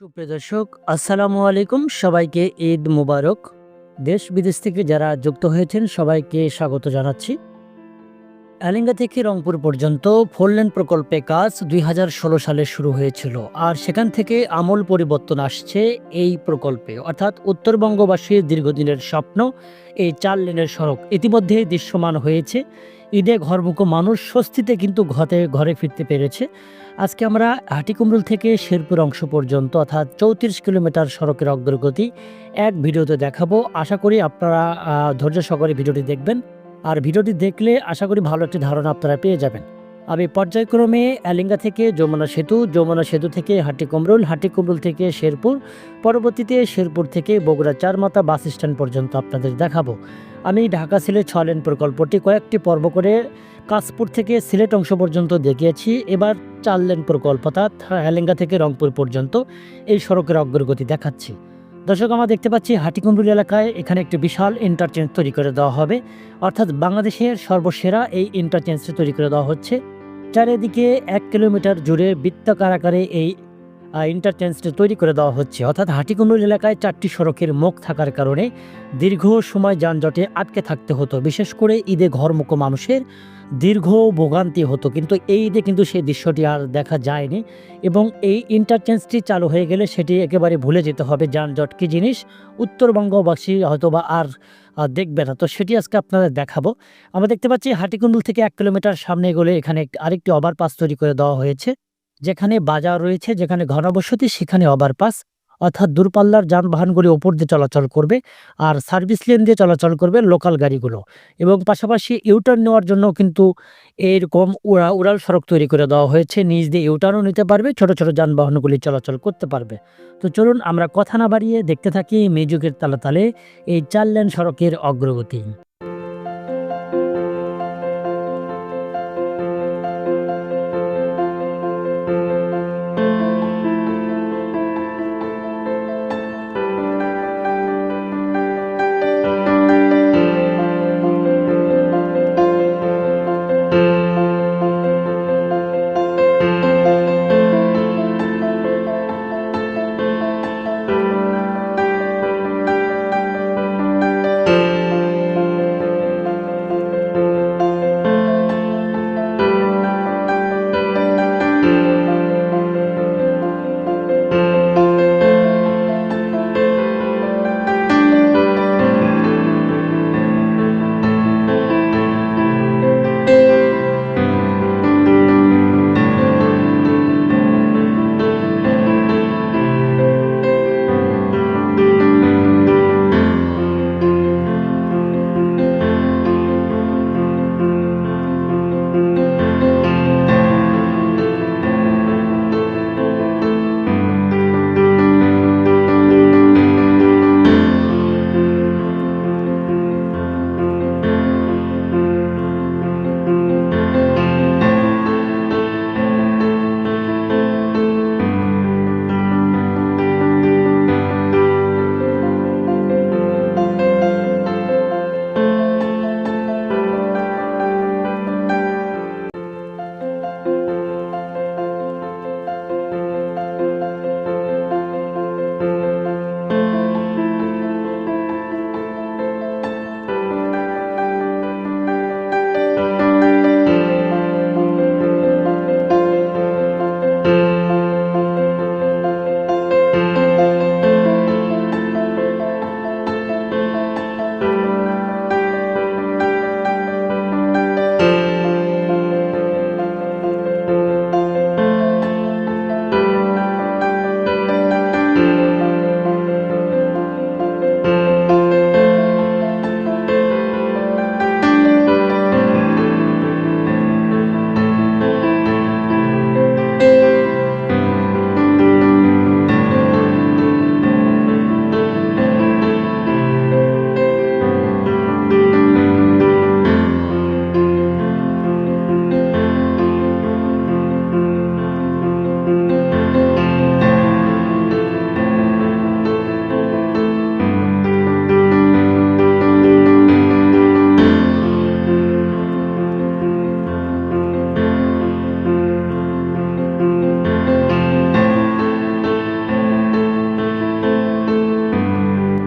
সুপ্রিয় দর্শক, আসসালামু আলাইকুম। সবাইকে ঈদ মুবারক। দেশ বিদেশ থেকে যারা যুক্ত হয়েছেন, সবাইকে স্বাগত জানাচ্ছি। অ্যালিঙ্গা থেকে রংপুর পর্যন্ত ফোরলেন প্রকল্পে কাজ দুই হাজার ষোলো সালে শুরু হয়েছিল। আর সেখান থেকে আমূল পরিবর্তন আসছে এই প্রকল্পে। অর্থাৎ উত্তরবঙ্গবাসীর দীর্ঘদিনের স্বপ্ন, এই চার লেনের সড়ক ইতিমধ্যে দৃশ্যমান হয়েছে। ঈদে ঘরমুখো মানুষ স্বস্তিতে কিন্তু ঘরে ঘরে ফিরতে পেরেছে। আজকে আমরা হাটিকুমরুল থেকে শেরপুর অংশ পর্যন্ত, অর্থাৎ চৌত্রিশ কিলোমিটার সড়কের অগ্রগতি এক ভিডিওতে দেখাবো। আশা করি আপনারা ধৈর্য সহকারে ভিডিওটি দেখবেন। আর ভিডিওটি দেখলে আশা করি ভালো একটি ধারণা আপনারা পেয়ে যাবেন। আমি পর্যায়ক্রমে অ্যালিঙ্গা থেকে যমুনা সেতু যমুনা সেতু থেকে হাটিকুমরুল হাটিকুমরুল থেকে শেরপুর, পরবর্তীতে শেরপুর থেকে বগুড়া চারমাথা বাস স্ট্যান্ড পর্যন্ত আপনাদের দেখাবো। আমি ঢাকা সিলেট ছয় লেন প্রকল্পটি কয়েকটি পর্ব করে কাশপুর থেকে সিলেট অংশ পর্যন্ত দেখিয়েছি। এবার চার লেন প্রকল্প অর্থাৎ হেলেঙ্গা থেকে রংপুর পর্যন্ত এই সড়কের অগ্রগতি দেখাচ্ছি। দর্শক, আমরা দেখতে পাচ্ছি হাটিকুমরুল এলাকায় এখানে একটি বিশাল ইন্টারচেঞ্জ তৈরি করে দেওয়া হবে। অর্থাৎ বাংলাদেশের সর্বসেরা এই ইন্টারচেঞ্জটি তৈরি করে দেওয়া হচ্ছে। চারিদিকে এক কিলোমিটার জুড়ে বৃত্তাকার আকারে এই ইন্টারচেঞ্জটি তৈরি করে দেওয়া হচ্ছে। অর্থাৎ হাটিকুমরুল এলাকায় চারটি সড়কের মুখ থাকার কারণে দীর্ঘ সময় যানজটে আটকে থাকতে হতো। বিশেষ করে ঈদে ঘরমুখো মানুষের দীর্ঘ ভোগান্তি হতো। কিন্তু এই ঈদে কিন্তু সেই দৃশ্যটি আর দেখা যায়নি এবং এই ইন্টারচেঞ্জটি চালু হয়ে গেলে সেটি একেবারে ভুলে যেতে হবে। যানজট কী জিনিস? উত্তরবঙ্গবাসী হয়তো বা আর দেখবে না। তো সেটি আজকে আপনাদের দেখাবো। আমরা দেখতে পাচ্ছি হাটিকুণ্ডুল থেকে এক কিলোমিটার সামনে গেলে এখানে আরেকটি ওভারপাস তৈরি করে দেওয়া হয়েছে। যেখানে বাজার রয়েছে, যেখানে ঘনবসতি, সেখানে ওভারপাস, অর্থাৎ দূরপাল্লার যানবাহনগুলি ওপর দিয়ে চলাচল করবে আর সার্ভিস লেন দিয়ে চলাচল করবে লোকাল গাড়িগুলো। এবং পাশাপাশি ইউটার্ন নেওয়ার জন্য কিন্তু এরকম উড়া, উড়াল সড়ক তৈরি করে দেওয়া হয়েছে। নিজ দিয়ে ইউটার্নও নিতে পারবে, ছোট ছোট যানবাহনগুলি চলাচল করতে পারবে। তো চলুন আমরা কথা না বাড়িয়ে দেখতে থাকি মিউজিকের তালে তালে এই চার লেন সড়কের অগ্রগতি।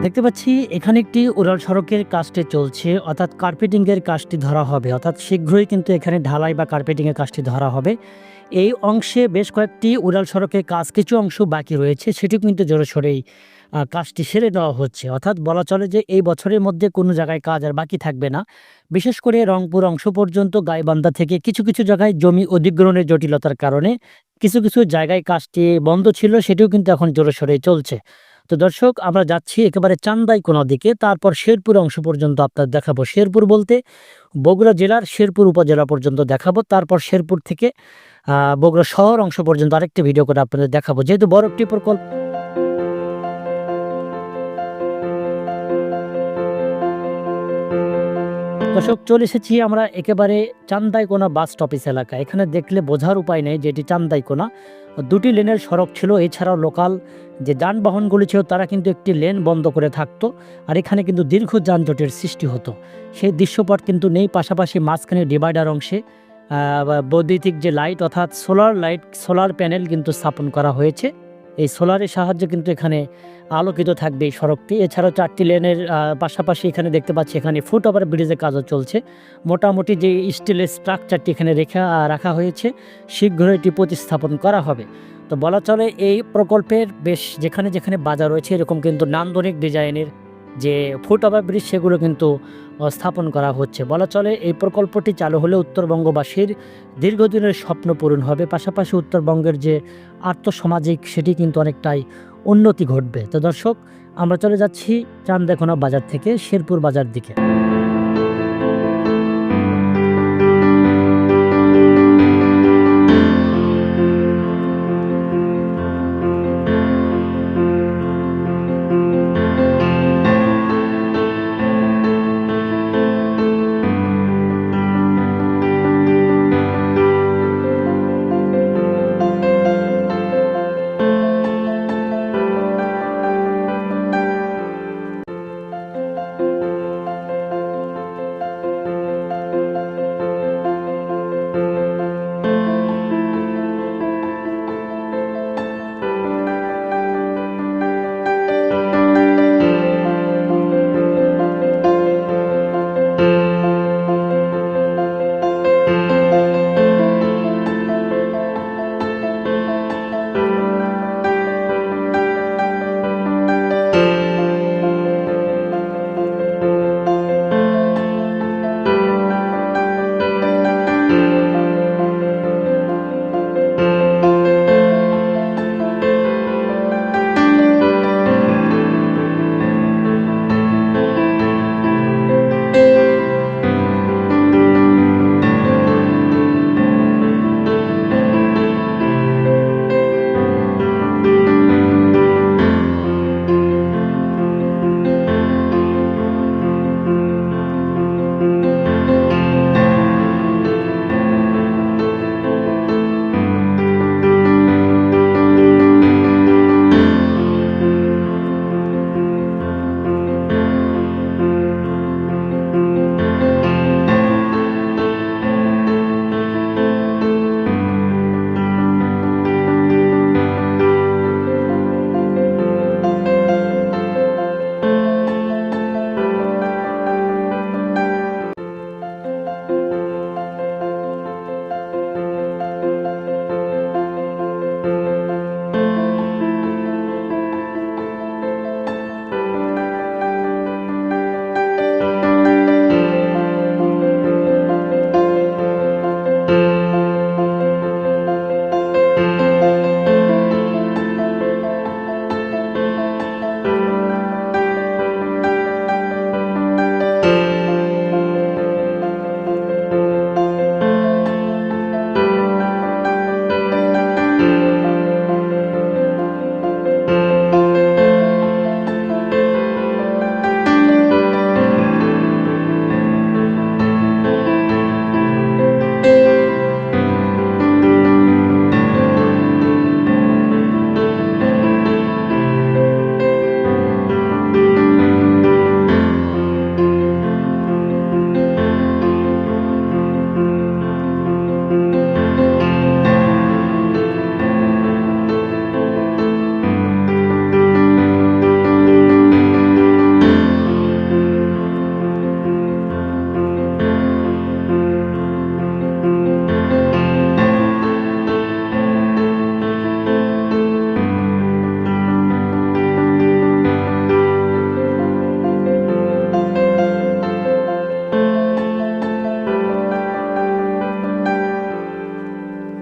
দেখতে পাচ্ছি, এখানে একটি উড়াল সড়কের কাজটি চলছে, অর্থাৎ কার্পেটিংয়ের কাজটি ধরা হবে, অর্থাৎ শীঘ্রই কিন্তু এখানে ঢালাই বা কার্পেটিংয়ের কাজটি ধরা হবে। এই অংশে বেশ কয়েকটি উড়াল সড়কের কাজ, কিছু অংশ বাকি রয়েছে সেটি কিন্তু জোরে সোরেই কাজটি সেরে দেওয়া হচ্ছে। অর্থাৎ বলা চলে যে এই বছরের মধ্যে কোনো জায়গায় কাজ আর বাকি থাকবে না। বিশেষ করে রংপুর অংশ পর্যন্ত গাইবান্ধা থেকে কিছু কিছু জায়গায় জমি অধিগ্রহণের জটিলতার কারণে কিছু কিছু জায়গায় কাজটি বন্ধ ছিল, সেটিও কিন্তু এখন জোরে সোরে চলছে। তো দর্শক, আমরা যাচ্ছি একেবারে চান্দাই কোনো দিকে। তারপর শেরপুর অংশ পর্যন্ত আপনার দেখাবো। শেরপুর বলতে বগুড়া জেলার শেরপুর উপজেলা পর্যন্ত দেখাবো। তারপর শেরপুর থেকে বগুড়া শহর অংশ পর্যন্ত আরেকটি ভিডিও করে আপনাদের দেখাবো। যেহেতু বড় একটি প্রকল্প দর্শক, চলে এসেছি আমরা একেবারে চান্দাইকোনা বাস স্টপেজ এলাকা এখানে দেখলে বোঝার উপায় নেই যে এটি চান্দাইকোনা দুটি লেনের সড়ক ছিল, এছাড়াও লোকাল যে যানবাহনগুলি ছিল তারা কিন্তু একটি লেন বন্ধ করে থাকতো আর এখানে কিন্তু দীর্ঘ যানজটের সৃষ্টি হতো। সেই দৃশ্যপট কিন্তু নেই, পাশাপাশি মাঝখানে ডিভাইডার অংশে বৈদ্যুতিক যে লাইট অর্থাৎ সোলার লাইট, সোলার প্যানেল কিন্তু স্থাপন করা হয়েছে। এই সোলারের সাহায্যে কিন্তু এখানে আলোকিত থাকবে এই সড়কটি। এছাড়াও চারটি লেনের পাশাপাশি এখানে দেখতে পাচ্ছি এখানে ফুট ওভার ব্রিজের কাজও চলছে। মোটামুটি যে স্টিলের স্ট্রাকচারটি এখানে রেখা রাখা হয়েছে, শীঘ্রই এটি প্রতিস্থাপন করা হবে। তো বলা চলে এই প্রকল্পের বেশ যেখানে যেখানে বাজার রয়েছে, এরকম কিন্তু নান্দনিক ডিজাইনের যে ফুট ওভার ব্রিজ, সেগুলো কিন্তু স্থাপন করা হচ্ছে। বলা চলে এই প্রকল্পটি চালু হলে উত্তরবঙ্গবাসীর দীর্ঘদিনের স্বপ্ন পূরণ হবে। পাশাপাশি উত্তরবঙ্গের যে আর্থসামাজিক, সেটি কিন্তু অনেকটাই উন্নতি ঘটবে। তো দর্শক, আমরা চলে যাচ্ছি চান্দাখোনা বাজার থেকে, শেরপুর বাজার দিকে।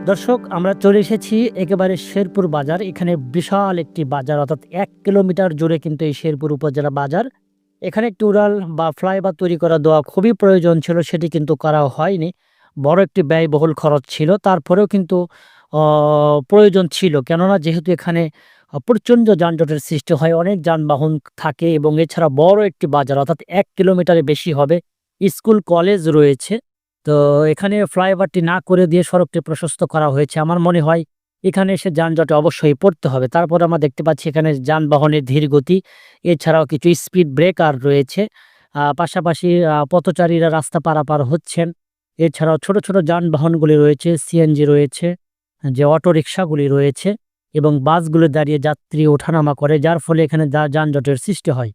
দর্শক, আমরা চলে এসেছি একেবারে শেরপুর বাজার। এখানে বিশাল একটি বাজার, অর্থাৎ এক কিলোমিটার জুড়ে কিন্তু এই শেরপুর উপজেলা বাজার। এখানে একটি উড়াল বা ফ্লাইওভার তৈরি করা দেওয়া খুবই প্রয়োজন ছিল, সেটি কিন্তু করা হয়নি। বড় একটি ব্যয়বহুল খরচ ছিল, তারপরেও কিন্তু প্রয়োজন ছিল। কেননা যেহেতু এখানে প্রচণ্ড যানজটের সৃষ্টি হয়, অনেক যানবাহন থাকে এবং এছাড়া বড় একটি বাজার, অর্থাৎ এক কিলোমিটারে বেশি হবে, স্কুল, কলেজ রয়েছে। তো এখানে ফ্লাইওভারটি না করে দিয়ে সড়কটি প্রশস্ত করা হয়েছে। আমার মনে হয় এখানে এসে যানজটে অবশ্যই পড়তে হবে। তারপর আমরা দেখতে পাচ্ছি এখানে যানবাহনের ধীর গতি, এছাড়াও কিছু স্পিড ব্রেকার রয়েছে। পাশাপাশি পথচারীরা রাস্তা পারাপার হচ্ছেন। এছাড়াও ছোট ছোট যানবাহনগুলি রয়েছে সিএনজি রয়েছে, যে অটো রিক্সাগুলি রয়েছে এবং বাসগুলো দাঁড়িয়ে যাত্রী ওঠানামা করে, যার ফলে এখানে যানজটের সৃষ্টি হয়।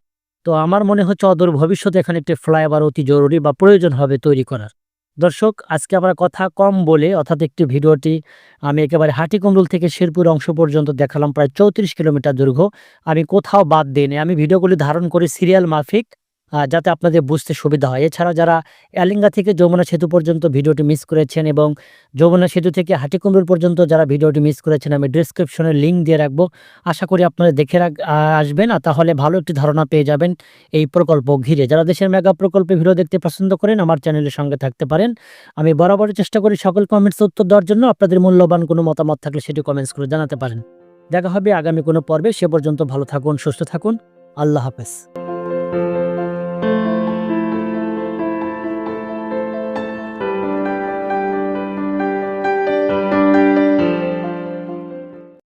তো আমার মনে হচ্ছে অদূর ভবিষ্যতে এখানে একটি ফ্লাইওভার অতি জরুরি বা প্রয়োজন হবে তৈরি করার। দর্শক, আজকে আমরা কথা কম বলে, অর্থাৎ একটি ভিডিওটি আমি একেবারে হাটিকমরুল থেকে শেরপুর অংশ পর্যন্ত দেখালাম, প্রায় চৌত্রিশ কিলোমিটার দীর্ঘ আমি কোথাও বাদ দিইনি। আমি ভিডিওগুলি ধারণ করি সিরিয়াল মাফিক। যাতে আপনাদের বুঝতে সুবিধা হয়। এছাড়া যারা এলিঙ্গা থেকে যমুনা সেতু পর্যন্ত ভিডিওটি মিস করেছেন এবং যমুনা সেতু থেকে হাটিকুমরুল পর্যন্ত যারা ভিডিওটি মিস করেছেন, আমি ডিসক্রিপশনে লিঙ্ক দিয়ে রাখব। আশা করি আপনারা দেখে আসবেন আর তাহলে ভালো একটি ধারণা পেয়ে যাবেন এই প্রকল্প ঘিরে। যারা দেশের মেগা প্রকল্পে ভিডিও দেখতে পছন্দ করেন, আমার চ্যানেলের সঙ্গে থাকতে পারেন। আমি বরাবরই চেষ্টা করি সকল কমেন্টস উত্তর দেওয়ার জন্য। আপনাদের মূল্যবান কোনো মতামত থাকলে সেটি কমেন্টস করে জানাতে পারেন। দেখা হবে আগামী কোনো পর্বে। সে পর্যন্ত ভালো থাকুন, সুস্থ থাকুন। আল্লাহ হাফেজ।